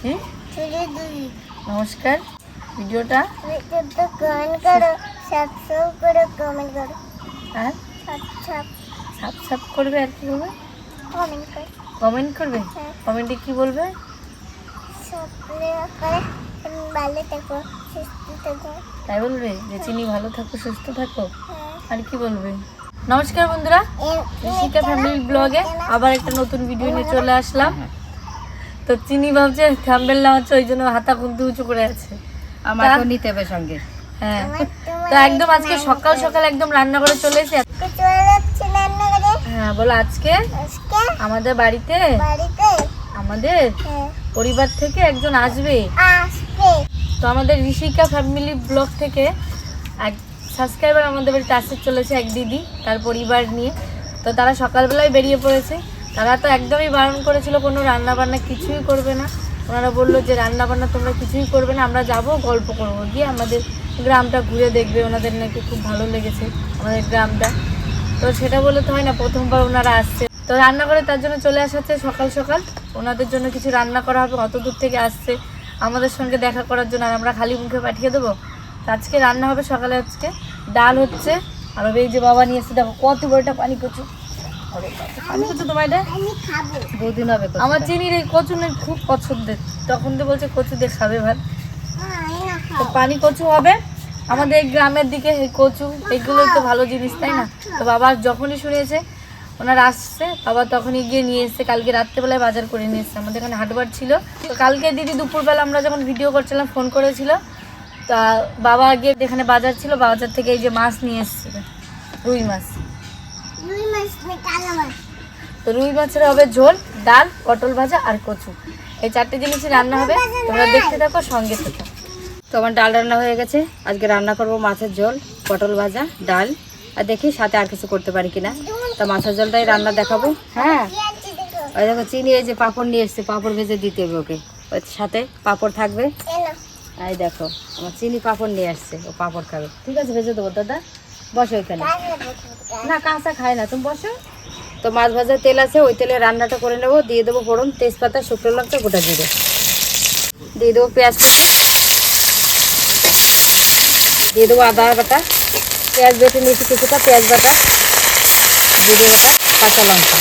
কি? নমস্কার। ভিডিওটা? ভিডিওতে কমেন্ট করো সাবস্ক্রাইব করো কমেন্ট করো। আর? সাবস্ক্রাইব করবে আর কি করবে কমেন্ট কমেন্ট করবে? হ্যাঁ। কমেন্টে কি বলবে? সাবস্ক্রাইব করে তুমি ভালো থাকো সুস্থ থাকো। তাই বলবে যে চিনি ভালো থাকো সুস্থ থাকো? হ্যাঁ। আর কি বলবে? নমস্কার বন্ধুরা। ঋষিকা ফ্যামিলি ব্লগে আবার একটা নতুন ভিডিও নিয়ে চলে আসলাম। তো চিনি ভাবছে থাম্বেল না হচ্ছে ওই জন্য হাতা খুলতে উঁচু করে আছে। আমাকেও নিতে হবে সঙ্গে। হ্যাঁ। তো একদম আজকে সকাল সকাল একদম রান্না করে চলে করে হ্যাঁ বলো আজকে? আজকে? আমাদের বাড়িতে? বাড়িতে? আমাদের? হ্যাঁ। পরিবার থেকে একজন আসবে। আসবে। তো আমাদের ঋষিকা ফ্যামিলি ব্লগ থেকে এক সাবস্ক্রাইবার আমাদের বাড়িতে আসতে চলেছে এক দিদি তার পরিবার নিয়ে। তো তারা সকালবেলায় বেরিয়ে পড়েছে। তারা তো একদমই বারণ করেছিল, কোনো রান্না বান্না কিছুই করবে না। ওনারা বলল যে রান্না বান্না তোমরা কিছুই করবে না, আমরা যাব, গল্প করব। গিয়ে আমাদের গ্রামটা ঘুরে দেখবে, ওনাদের নাকি খুব ভালো লেগেছে আমাদের গ্রামটা। তো সেটা বলে তো হয় না, প্রথমবার ওনারা আসছে। তো রান্না করে তার জন্য চলে আসাচ্ছে সকাল সকাল। ওনাদের জন্য কিছু রান্না করা হবে, অত দূর থেকে আসছে। আমাদের সঙ্গে দেখা করার জন্য আর আমরা খালি মুখে পাঠিয়ে দেবো। আজকে রান্না হবে সকালে আজকে। ডাল হচ্ছে, আর ওই যে বাবা নিয়ে এসে দেখো কত বড়টা পানি কচু দুদিন হবে আমার চিনির এই কচু না খুব পছন্দের তখন তো বলছে কচু দিয়ে খাবে ভাত। হ্যাঁ, তো পানি কচু হবে? আমাদের গ্রামের দিকে কচু এগুলোই তো ভালো জিনিস তাই না? তো বাবা যখনই শুনেছে ওনার আসছে বাবা তখনই গিয়ে নিয়ে এসছে কালকে রাত্রেবেলায় বাজার করে নিয়ে এসছে। আমাদের এখানে হাটবার ছিল। তো কালকে দিদি দুপুরবেলা আমরা যখন ভিডিও করছিলাম ফোন করেছিল। তা বাবা গিয়ে এখানে বাজার ছিল বাজার থেকে এই যে মাছ নিয়ে এসছে রুই মাছ। রুই মাছের হবে ঝোল ডাল পটল ভাজা আর কচু। এই চারটে জিনিসই রান্না হবে। তোমরা দেখতে থাকো সঙ্গে থাকো। তো আমার ডাল রান্না হয়ে গেছে। আজকে রান্না করব মাছের ঝোল পটল ভাজা ডাল। আর দেখি সাথে আর কিছু করতে পারি কিনা। তা মাছের ঝোলটাই রান্না দেখাবো। হ্যাঁ। ওই দেখো চিনি এই যে পাঁপড় নিয়ে এসছে পাঁপড় ভেজে দিতে হবে ওকে। ওর সাথে পাঁপড় থাকবে। এই দেখো আমার চিনি পাঁপড় নিয়ে আসছে ও পাঁপড় খাবে। ঠিক আছে ভেজে দেবো দাদা। বসো বসে না, কাঁচা খায় না, তুমি বসো। তো মাছ ভাজার তেল আছে, ওই তেলে রান্নাটা করে নেব। দিয়ে দেবো ফোড়ন, তেজপাতা, শুকনো লঙ্কা, গোটা জিরে। দিয়ে দেবো পেঁয়াজ দিয়ে দেবো আদা বাটা। পেঁয়াজ বেটে নিয়েছি কিছুটা, পেঁয়াজ বাটা। জিরে বাটা কাঁচা লঙ্কা।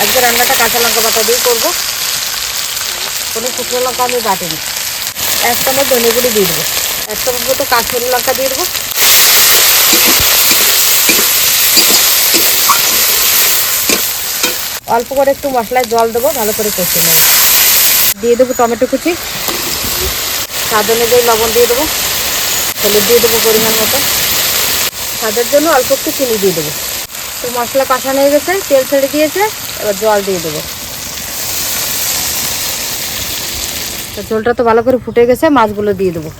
আজকে রান্নাটা কাঁচা লঙ্কা বাটা দিয়ে করব। কোনো শুকনো লঙ্কা আমি বাটিনি। এক চামচ ধনেগুলি দিয়ে দেবো। এক চামচ মতো কাশ্মীরি লঙ্কা দিয়ে দেবো। অল্প করে একটু মশলায় জল দেবো, ভালো করে কষিয়ে নেব। দিয়ে দেবো টমেটো কুচি। স্বাদ অনুযায়ী লবণ দিয়ে দেবো। হলুদ দিয়ে দেবো পরিমাণ মতো। স্বাদের জন্য অল্প একটু চিনি দিয়ে দেবো। তো মশলা কষানো হয়ে গেছে, তেল ছেড়ে দিয়েছে, এবার জল দিয়ে দেবো। তো ঝোলটা তো ভালো করে ফুটে গেছে, মাছগুলো দিয়ে দেবো।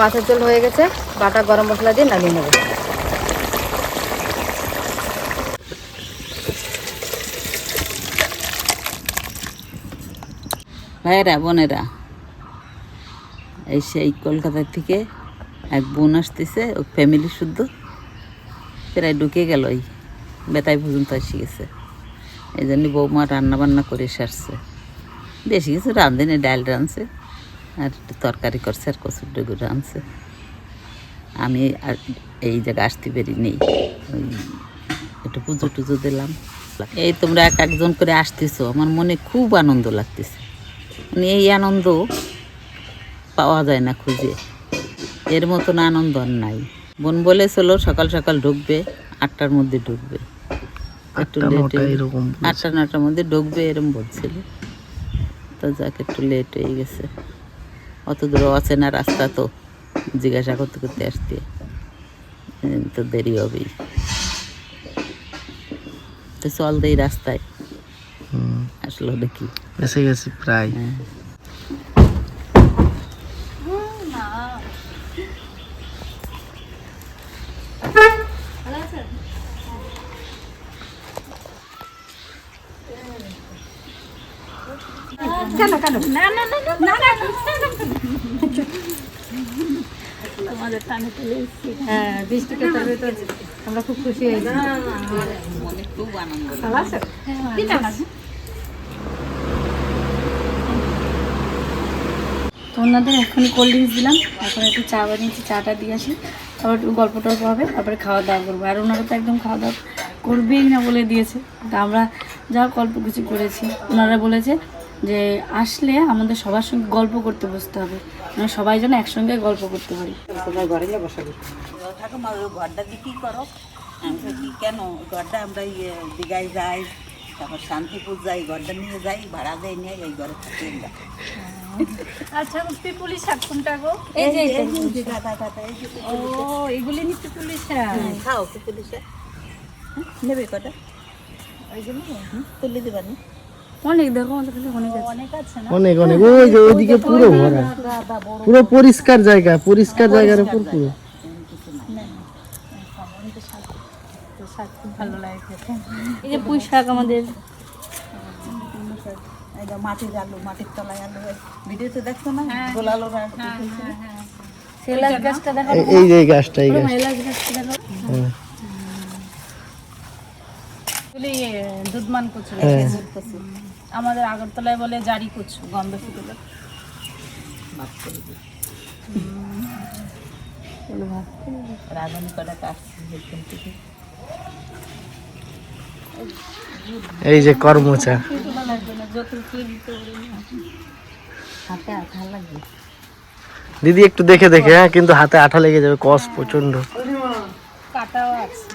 মাছের ঝোল হয়ে গেছে। বাটা গরম মশলা দিয়ে নামিয়ে নেব। ভাইয়েরা, বোনেরা, এই সেই কলকাতা থেকে এক বোন আসতেছে, ও ফ্যামিলি শুদ্ধ। প্রায় ঢুকে গেল ওই বেতাই পর্যন্ত এসে গেছে। এই জন্য বৌমা রান্না বান্না করে সারছে। বেশি কিছু রাঁধেনি ডাল রাঁধছে। আর একটু তরকারি করছে আর কচুর ডুগুর রাঁধছে আমি আর এই জায়গায় আসতে পারি নেই ওই একটু পুজো টুজো দিলাম। এই তোমরা এক একজন করে আসতেছো আমার মনে খুব আনন্দ লাগতেছে। মানে এই আনন্দ পাওয়া যায় না খুঁজে। এর মতন আনন্দ আর নাই। বোন বলেছিল সকাল সকাল ঢুকবে আটটার মধ্যে ঢুকবে। একটু লেট আটটা নটার মধ্যে ঢুকবে এরম বলছিল। তো যাক একটু লেট হয়ে গেছে। অত দূর না রাস্তা তো। জিজ্ঞাসা করতে করতে আসতে তো দেরি হবেই। তো চল দেই রাস্তায়। আসলো দেখি। এসে গেছি প্রায়। হ্যাঁ। কেন কেন? না না। এসেছি। হ্যাঁ বৃষ্টিকে তবে তো আমরা খুব খুশি হয়েছি। মনে খুব আনন্দ না তো ওনাদের এখনই কোল্ড ড্রিঙ্কস দিলাম এখন একটু চা বানিয়েছি চাটা দিয়ে আসি। তারপর একটু গল্প টল্প হবে তারপরে খাওয়া দাওয়া করব। আর ওনারা তো একদম খাওয়া দাওয়া করবেই না বলে দিয়েছে। তা আমরা যা হোক অল্প কিছু করেছি। ওনারা বলেছে যে আসলে আমাদের সবার সঙ্গে গল্প করতে বসতে হবে। মানে সবাই যেন একসঙ্গে গল্প করতে পারি। ঠাকুমা ওই ঘরটা দিয়ে কী করো? আমি কি কেন? ঘরটা আমরা ইয়ে দীঘায় যাই তারপর শান্তিপুর যাই ঘরটা নিয়ে যাই ভাড়া দেয় নিয়ে এই ঘরে থাকি আচ্ছা পিপুলি শাক কোনটা গো? এই যে যে যে ও এগুলি নিতে পুলিশ শাক? খাও পুলিশে নেবে কটা? হুম, তুলে দেবা না? অনেক দেখো আমাদের কাছে অনেক আছে। অনেক অনেক অনেক। ওই যে ওইদিকে পুরো ভরা। পুরো পরিষ্কার জায়গা পরিষ্কার জায়গার উপর পুরো। শাক খুব ভালো লাগে এই যে পুঁই শাক আমাদের। এই যে মাটির আলু মাটির তলায় আলু ভিডিওতে দেখছ না গোল আলু সেলাস গাছটা দেখো এই- যে গাছটা। এই গাছটা দেখো হ্যাঁ। দুধমান কচু হ্যাঁ। আমাদের আগরতলায় বলে জারি কচু গন্ধ ফুটুলো। রাঁধুনি কটা কাটছি এখান থেকে এই যে কর্মচা। হাতে আঠা লাগবে দিদি একটু দেখে দেখে হ্যাঁ কিন্তু হাতে আঠা লেগে যাবে কস প্রচণ্ড কাটাও আছে।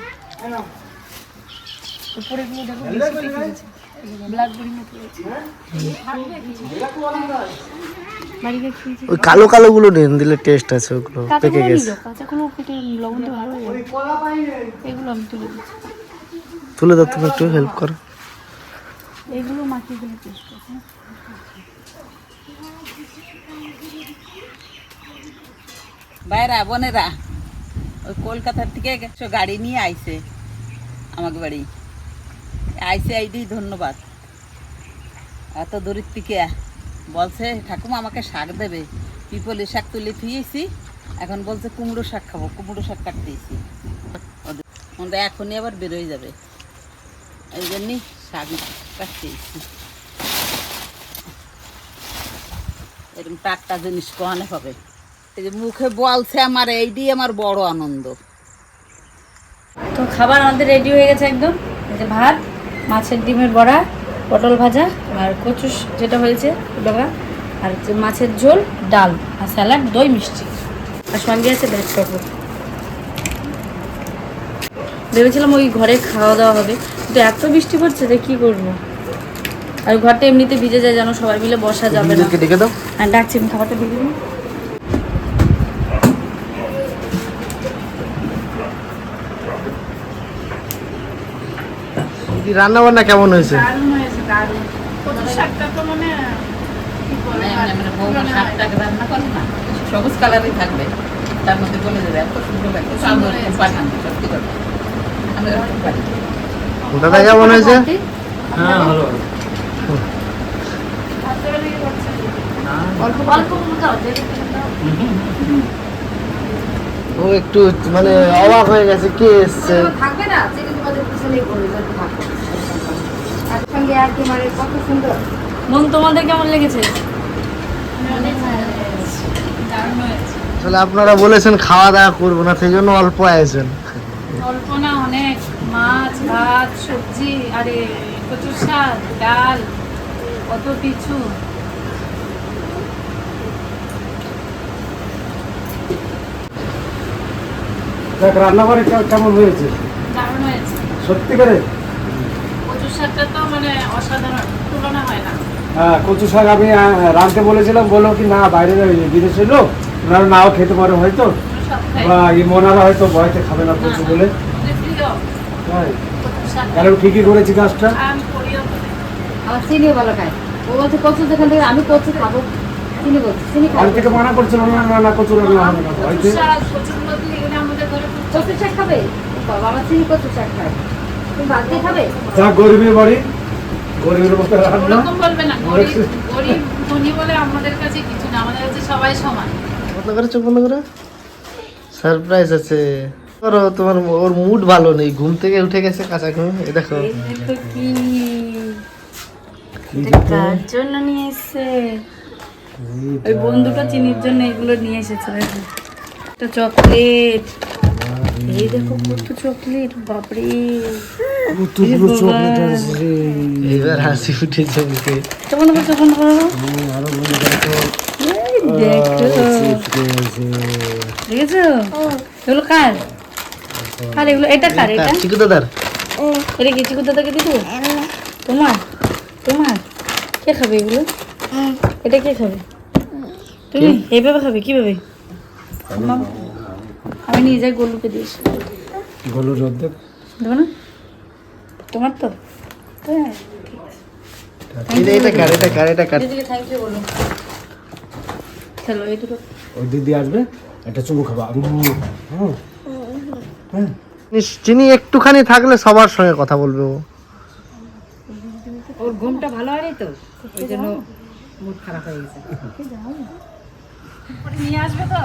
ওই কালো কালো গুলো নিন দিলে টেস্ট আছে ওগুলো পেকে গেছে। আমি তুলে তুলে দাও তুমি একটু হেল্প করো। এগুলো মাখিয়ে দিলে টেস্ট আছে। বাইরা বোনেরা ওই কলকাতার থেকে গাড়ি নিয়ে আইছে আমাকে বাড়ি। আইসে আইডি ধন্যবাদ। এত দূরের থেকে বলছে, ঠাকুমা আমাকে শাক দেবে। পিপলি শাক তুলে থুয়েছি এখন বলছে, কুমড়ো শাক খাব। কুমড়ো শাক কাটতেছি ওদের এখনই আবার বেরোয় যাবে। এই জন্যই শাক কাটতেছি এরকম টাটকা জিনিস কখনো হবে। এই যে মুখে বলছে আমার এইটি আমার বড় আনন্দ। তো খাবার আমাদের রেডি হয়ে গেছে একদম। এই যে ভাত মাছের ডিমের বড়া পটল ভাজা আর কচু যেটা হয়েছে ডগা আর হচ্ছে মাছের ঝোল ডাল আর স্যালাড দই মিষ্টি। আর সঙ্গে আছে ভেজ পাপড় ভেবেছিলাম ওই ঘরে খাওয়া দাওয়া হবে কিন্তু এত বৃষ্টি পড়ছে যে কী করব? আর ঘরটা এমনিতে ভিজে যায় যেন সবাই মিলে বসা যাবে না। আর ডাকছি আমি খাবারটা দিয়ে দিদি রান্না বান্না কেমন হয়েছে? দারুণ হয়েছে দারুণ। কচু শাকটা তো মানে কি বলে মানে বৌমা শাকটাকে রান্না করে না সবুজ কালারই থাকবে তার মধ্যে বলে দেবে এত সুন্দর লাগবে সুন্দর পাঠান সত্যি কথা। আমি পারি। দাদা কেমন হয়েছে? অল্প অল্প ও একটু মানে অবাক হয়ে গেছে কে এসছে? থাকবে না আর কি মানে কত সুন্দর। মন তোমাদের কেমন লেগেছে? আসলে আপনারা বলেছেন খাওয়া দাওয়া করব না সেই জন্য অল্প আয়োজন। অল্প না অনেক। মাছ ভাত সবজি আরে কচুর শাক ডাল কত কিছু। দেখ রান্নাঘরে কেমন হয়েছে? দারুণ হয়েছে। সত্যি করে? শাকটা তো মানে অসাধারণ তুলনা হয় না। হ্যাঁ কচু শাক আমি রাঁধতে বলেছিলাম বলল কি না বাইরে বিদেশে লোক ওনারা নাও খেতে পারে হয়তো বা এই মনারা হয়তো ভয়তে খাবে না কচু বলে। তাহলে ঠিকই করেছি ভালো ও বলছে কচু যেখান থেকে আমি কচু খাব। চিনি বলছি চিনি খাব আমি থেকে মানা করছিল না না না কচু রান্না হবে না ভয়তে। কচুর শাক কচুর মধ্যে এগুলো আমাদের ঘরে খুব? কচু শাক খাবে বাবা চিনি কচু শাক খায়। যা গরিবের বাড়ি গরিবের মতো রান্না। বলবে না গরিব গরিব ধনী বলে আমাদের কাছে কিছু না আমাদের কাছে সবাই সমান। বন্ধ করে চোখ বন্ধ করো। সারপ্রাইজ আছে। করো তোমার ওর মুড ভালো নেই ঘুম থেকে উঠে গেছে কাঁচা ঘুম। এই দেখো। কি? এটা কার জন্য নিয়ে এসছে? ওই বন্ধুটা চিনির জন্য এগুলো নিয়ে এসেছে একটা চকলেট। এই দেখো কত চকলেট বাপরে। কতগুলো চকলেট আছে এবার হাসি উঠেছে মুখে তখন আবার তখন করো এই দেখো। দেখেছ? এগুলো কার? এগুলো? এটা কার? এটা চিকু দাদার। এটা কি চিকু দাদাকে দিব? তোমার? তোমার? কে খাবে এগুলো? এটা কে খাবে? তুমি এইভাবে খাবে? কীভাবে? আমি নিয়ে যাই গোলুকে দিয়েছি। গলুর অর্ধেক দেবো না? তোমার তো? হ্যাঁ দিদি আসবে একটা চুমু খাবা। হুম চিনি একটুখানি থাকলে সবার সঙ্গে কথা বলবে ও। ওর ঘুমটা ভালো হয়নি তো? ওই জন্য মুড খারাপ হয়ে গেছে। নিয়ে আসবে তো?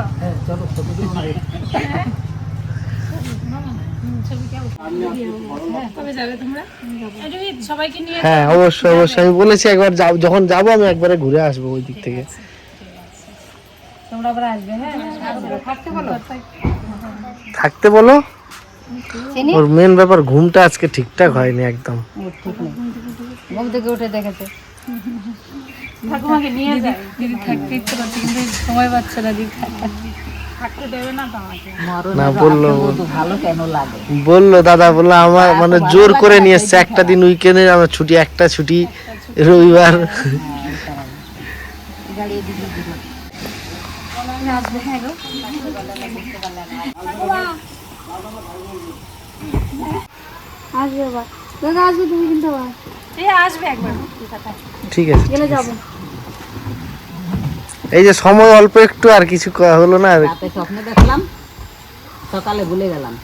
কবে যাবে তোমরা? হ্যাঁ অবশ্যই অবশ্যই। আমি বলেছি একবার যাব- যখন যাব আমি একবারে ঘুরে আসব ওই দিক থেকে। তোমরা আবার আসবে হ্যাঁ? থাকতে বলো। ওর মেন ব্যাপার ঘুমটা আজকে ঠিকঠাক হয়নি একদম। ঘুম থেকে উঠে দেখেছে। ঠাকুমাকে নিয়ে দিদি থাকতে ইচ্ছে করছে কিন্তু সময় পাচ্ছে না দিদি। থাকতে দেবে না তো না বলল ভালো কেন লাগে? বলল দাদা বলল আমার মানে জোর করে নিয়ে এসছে একটা দিন উইকেন্ডে আমার ছুটি একটা ছুটি রবিবার। আসবে দাদা আসবে তুমি কিন্তু আবার। এই আসবে একবার। ঠিক আছে। গেলে যাব। এই যে সময় অল্প একটু আর কিছু হলো না। রাতে স্বপ্নে দেখলাম সকালে ভুলে গেলাম।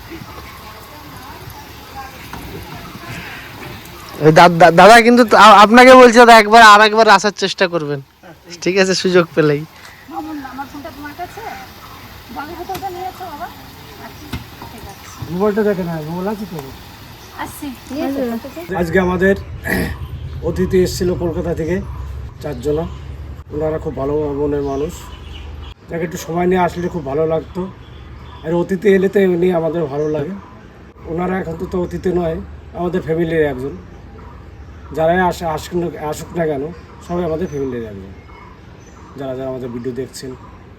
ওই দাদা কিন্তু আপনাকে বলছে দাদা একবার আর একবার আসার চেষ্টা করবেন। ঠিক আছে সুযোগ পেলেই। মোবাইলটা দেখে না মোবাইল আছে তো আজকে আমাদের অতিথি এসেছিল কলকাতা থেকে চারজনা। ওনারা খুব ভালো মনের মানুষ। তাকে একটু সময় নিয়ে আসলে খুব ভালো লাগতো। আর অতীতে এলে তো এমনি আমাদের ভালো লাগে। ওনারা এখন তো তো অতিথি নয়, আমাদের ফ্যামিলির একজন। যারাই আসে, আসুক না আসুক না কেন, সবাই আমাদের ফ্যামিলির একজন। যারা যারা আমাদের ভিডিও দেখছেন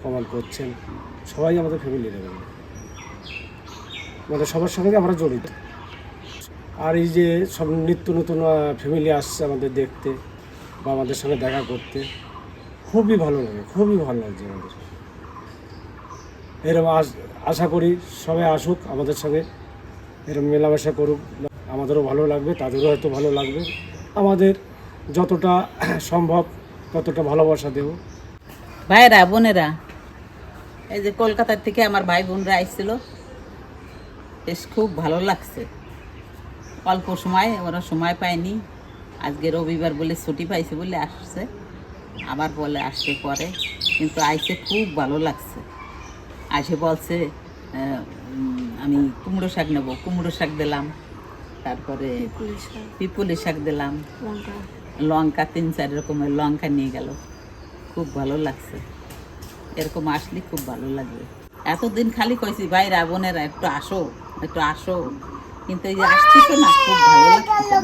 কমেন্ট করছেন, সবাই আমাদের ফ্যামিলির একজন। মানে সবার সঙ্গে আমরা জড়িত। আর এই যে সব নিত্য নতুন ফ্যামিলি আসছে আমাদের দেখতে বা আমাদের সঙ্গে দেখা করতে খুবই ভালো লাগে, খুবই ভালো লাগছে আমাদের এরকম আশা করি সবাই আসুক আমাদের সঙ্গে। এরকম মেলামেশা করুক, আমাদেরও ভালো লাগবে, তাদেরও হয়তো ভালো লাগবে। আমাদের যতটা সম্ভব ততটা ভালোবাসা দেবো। ভাইরা বোনেরা, এই যে কলকাতার থেকে আমার ভাই বোনরা আসছিল বেশ খুব ভালো লাগছে। অল্প সময়, ওরা সময় পায়নি। আজকে রবিবার বলে ছুটি পাইছে বলে আসছে। আবার বলে আসতে পরে কিন্তু আইসে খুব ভালো লাগছে। আসে বলছে আমি কুমড়ো শাক নেব কুমড়ো শাক দিলাম তারপরে পিপুলি শাক। দিলাম লঙ্কা। তিন চার রকমের লঙ্কা নিয়ে গেল। খুব ভালো লাগছে। এরকম আসলে খুব ভালো লাগবে এতদিন খালি কইছি ভাইরা বোনেরা একটু আসো একটু আসো। কিন্তু এই যে আসতেছো না খুব ভালো লাগছে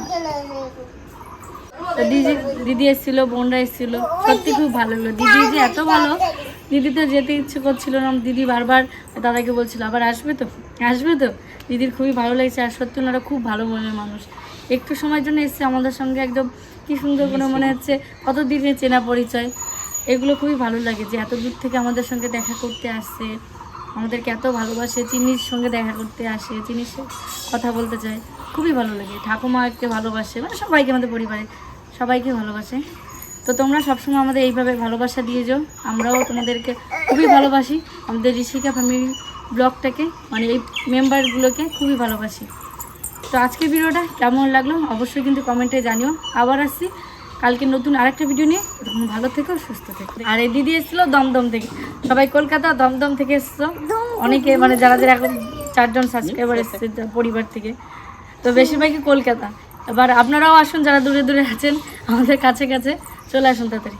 দিদি দিদি এসেছিল, বোনরা এসেছিল। সত্যি খুব ভালো লাগল দিদি যে এত ভালো, দিদি তো যেতে ইচ্ছে করছিল না। দিদি বারবার দাদাকে বলছিল, আবার আসবে তো? আসবে তো? দিদির খুবই ভালো লাগছে। আর সত্যি ওনারা খুব ভালো মনের মানুষ। একটু সময়ের জন্য এসছে আমাদের সঙ্গে একদম কি সুন্দর কোনো মনে হচ্ছে কত দিনের চেনা পরিচয়। এগুলো খুবই ভালো লাগে যে এত দূর থেকে আমাদের সঙ্গে দেখা করতে আসছে। আমাদেরকে এত ভালোবাসে, চিনির সঙ্গে দেখা করতে আসে, চিনির কথা বলতে চায়। খুবই ভালো লাগে। ঠাকুমাকে ভালোবাসে মানে সবাইকে আমাদের পরিবারে সবাইকে ভালোবাসে। তো তোমরা সবসময় আমাদের এইভাবে ভালোবাসা দিয়ে যাও। আমরাও তোমাদেরকে খুবই ভালোবাসি। আমাদের ঋষিকা ফ্যামিলি ব্লগটাকে মানে এই মেম্বারগুলোকে খুবই ভালোবাসি। তো আজকের ভিডিওটা কেমন লাগল? অবশ্যই কিন্তু কমেন্টে জানিও। আবার আসছি কালকে নতুন আরেকটা ভিডিও নিয়ে, তখন ভালো থেকো, সুস্থ থেকো। আর এই দিদি এসেছিল দমদম থেকে। সবাই কলকাতা দমদম থেকে এসছো। অনেকে মানে যারা যারা এখন চারজন সাবস্ক্রাইবার এসছে পরিবার থেকে। তো বেশিরভাগই কলকাতা। এবার আপনারাও আসুন, যারা দূরে দূরে আছেন, আমাদের কাছে কাছে চলে আসুন তাড়াতাড়ি।